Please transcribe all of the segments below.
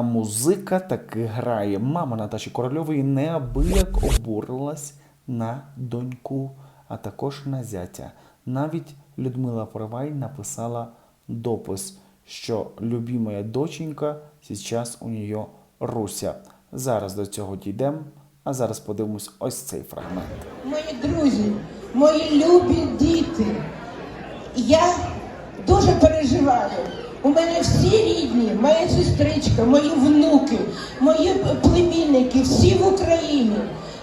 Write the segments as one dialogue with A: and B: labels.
A: А музика таки грає. Мама Наташі Корольової неабияк обурилась на доньку, а також на зятя. Навіть Людмила Поривай написала допис, що любимая доченька сейчас у нее Руся. Зараз до цього дійдемо, а зараз подивимось ось цей фрагмент.
B: Мої друзі, мої любі діти, я дуже переживаю. У мене всі рідні, моя сестричка, мої внуки, мої племінники, всі в Україні.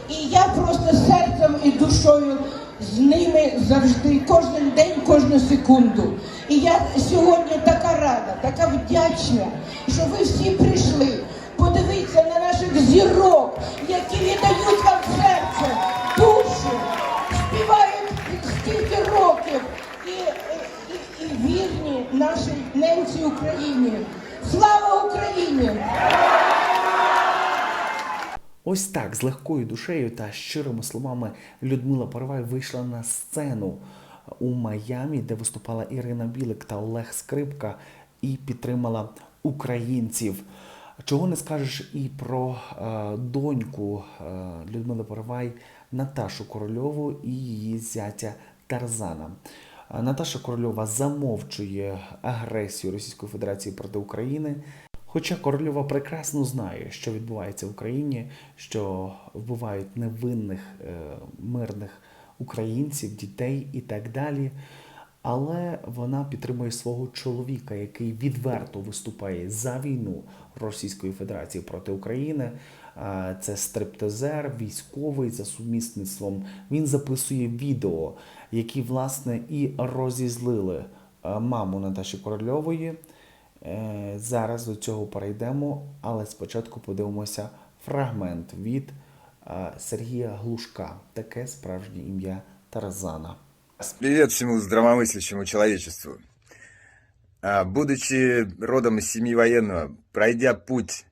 B: І я просто серцем і душою з ними завжди, кожен день, кожну секунду. І я сьогодні така рада, така вдячна, що ви всі прийшли. Подивіться на наших зірок, які віддають вам нашій ненці Україні. Слава Україні!
A: Ось так, з легкою душею та щирими словами Людмила Поривай вийшла на сцену у Майамі, де виступала Ірина Білик та Олег Скрипка, і підтримала українців. Чого не скажеш і про е, доньку е, Людмили Поривай Наташу Корольову і її зятя Тарзана. Е, Наташа Корольова замовчує агресію Російської Федерації проти України. Хоча Корольова прекрасно знає, що відбувається в Україні, що вбивають невинних е, мирних українців, дітей і так далі. Але вона підтримує свого чоловіка, який відверто виступає за війну Російської Федерації проти України. Це стриптизер, військовий за сумісництвом. Він записує відео, які власне і розізлили е, маму Наташі Корольової. Е, Зараз до цього перейдемо, але спочатку подивимося фрагмент від е, Сергія Глушка, таке справжнє ім'я Тарзана.
C: Привет всему здравомыслящему человечеству. Будучи родом из семьи военного, пройдя путь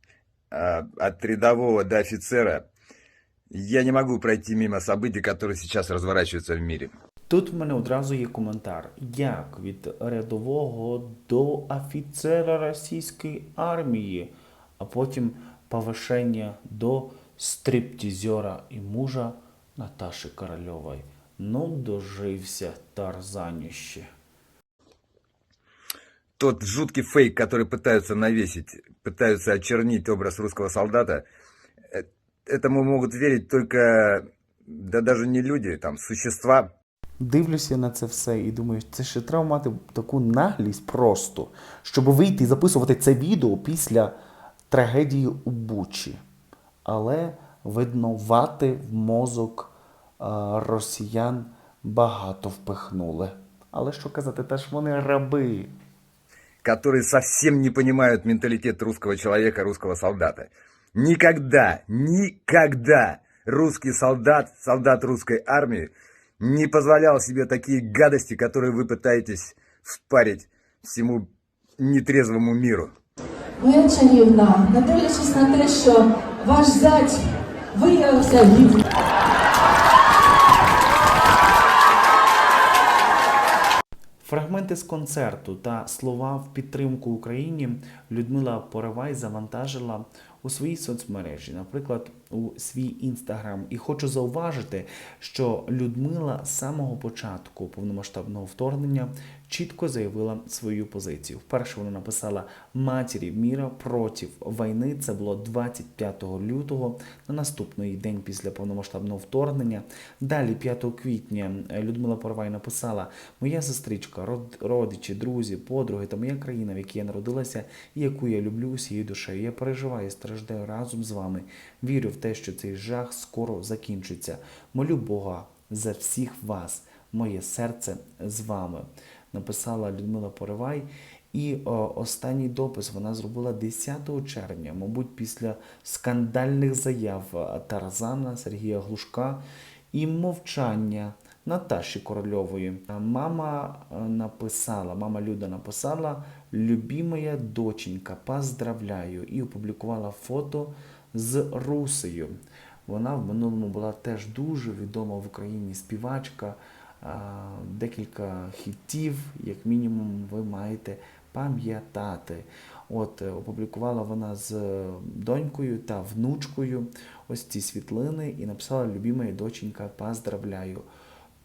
C: от рядового до офицера, я не могу пройти мимо событий, которые сейчас разворачиваются в мире.
A: Тут в мене одразу є коментар, як від рядового до офіцера російської армії, а потім повишення до стриптізера і мужа Наташі Корольової. Ну, дожився Тарзаніще
C: Тот жуткий фейк, который пытаются навесить, пытаются очернить образ русского солдата, э, этому могут верить только, да даже не люди, там, существа,
A: Дивлюся на це все і думаю, це ще треба мати таку наглість просто, щоб вийти і записувати це відео після трагедії у Бучі. Але, видно, вати в мозок а, росіян багато впихнули. Але що казати, теж вони раби.
C: Которые совсем не понимают менталитет русского человека, русского солдата. Никогда, никогда русский солдат, солдат русской армии не позволял себе такие гадости, которые вы пытаетесь впарить всему нетрезвому миру.
D: Моя чарівна, на те, що ваш зять виявився.
A: Фрагменти з концерту та слова в підтримку Україні Людмила Поривай завантажила у своїй соцмережі, наприклад, у свій інстаграм. І хочу зауважити, що Людмила з самого початку повномасштабного вторгнення чітко заявила свою позицію. Вперше вона написала матері міра проти війни. Це було 25 лютого, на наступний день після повномасштабного вторгнення. Далі, 5 квітня, Людмила Поривай написала: Моя сестричка, родичі, друзі, подруги та моя країна, в якій я народилася і яку я люблю усією душею. Я переживаю, і страждаю разом з вами. Вірю в те, що цей жах скоро закінчиться. Молю Бога за всіх вас. Моє серце з вами. Написала Людмила Поривай. І о, останній допис вона зробила 10 червня, мабуть, після скандальних заяв е, Тарзана Сергія Глушка і мовчання Наташі Корольової. Мама е, написала, мама Люда написала Любімая доченька, поздравляю і опублікувала фото з Русею. Вона в минулому була теж дуже відома в Україні співачка. Декілька хітів, як мінімум, ви маєте пам'ятати. От е, опублікувала вона з е, донькою та внучкою ось ці світлини і написала Любімая доченька, поздравляю.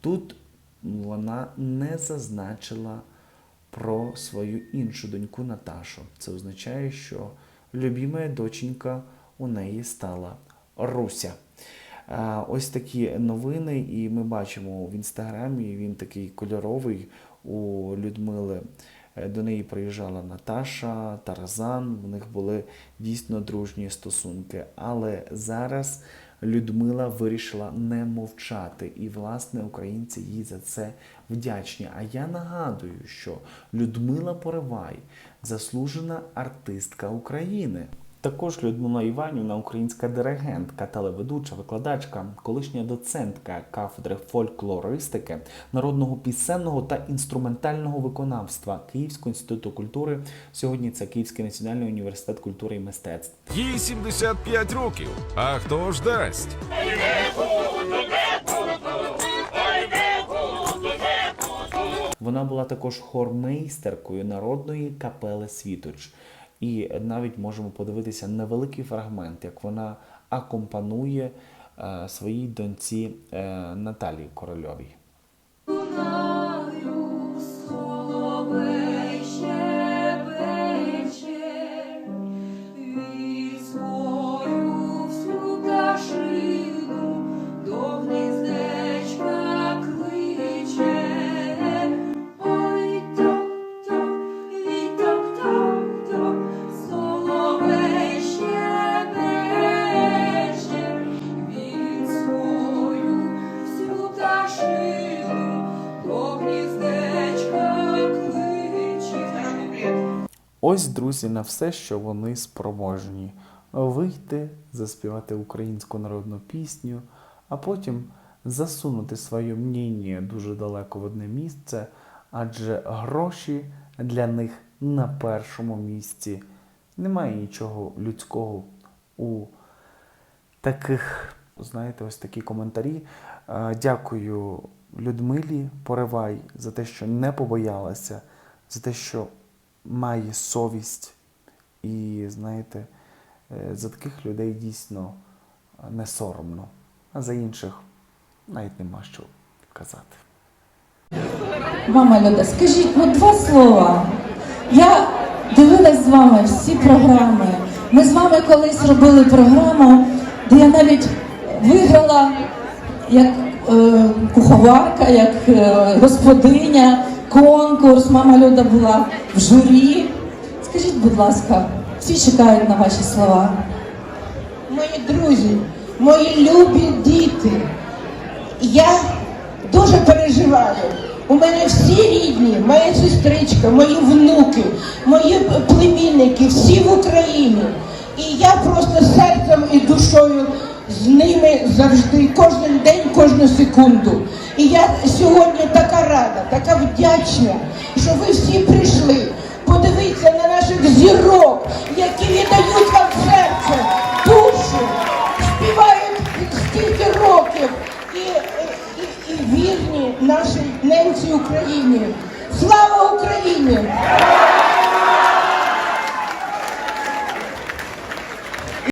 A: Тут вона не зазначила про свою іншу доньку Наташу. Це означає, що любімая доченька у неї стала Руся. Ось такі новини, і ми бачимо в інстаграмі. Він такий кольоровий у Людмили. Е, До неї приїжджала Наташа, Таразан. В них були дійсно дружні стосунки. Але зараз Людмила вирішила не мовчати, і власне українці їй за це вдячні. А я нагадую, що Людмила Поривай заслужена артистка України. Також Людмила Іванівна, українська диригентка, телеведуча, викладачка, колишня доцентка кафедри фольклористики, народного пісенного та інструментального виконавства Київського інституту культури. Сьогодні це Київський національний університет культури і мистецтв.
E: Їй 75 років. А хто ж дасть?
A: Вона була також хормейстеркою народної капели Світоч. І навіть можемо подивитися невеликий фрагмент, як вона акомпанує е, своїй доньці е, Наталії Корольовій. Ось, друзі, на все, що вони спроможні. Вийти, заспівати українську народну пісню, а потім засунути своє мніння дуже далеко в одне місце, адже гроші для них на першому місці. Немає нічого людського у таких, знаєте, ось такі коментарі. Дякую Людмилі Поривай за те, що не побоялася, за те, що має совість. І, знаєте, е, за таких людей дійсно е, не соромно. А за інших навіть нема що казати.
D: Мама Люда, скажіть ну два слова. Я дивилась з вами всі програми. Ми з вами колись робили програму, де я навіть виграла як е, куховарка, як е, господиня, конкурс. Мама Люда була в журі. Скажіть, будь ласка, всі чекають на ваші слова.
B: Мої друзі, мої любі діти, я дуже переживаю. У мене всі рідні, моя сестричка, мої внуки, мої племінники, всі в Україні. І я просто серцем і душою з ними завжди, кожен день, кожну секунду. І я сьогодні така рада, така вдячна, що ви всі прийшли. Подивіться на наших зірок, які віддають вам серце, душу, співають стільки років і, і, і вірні нашій ненці Україні. Слава Україні!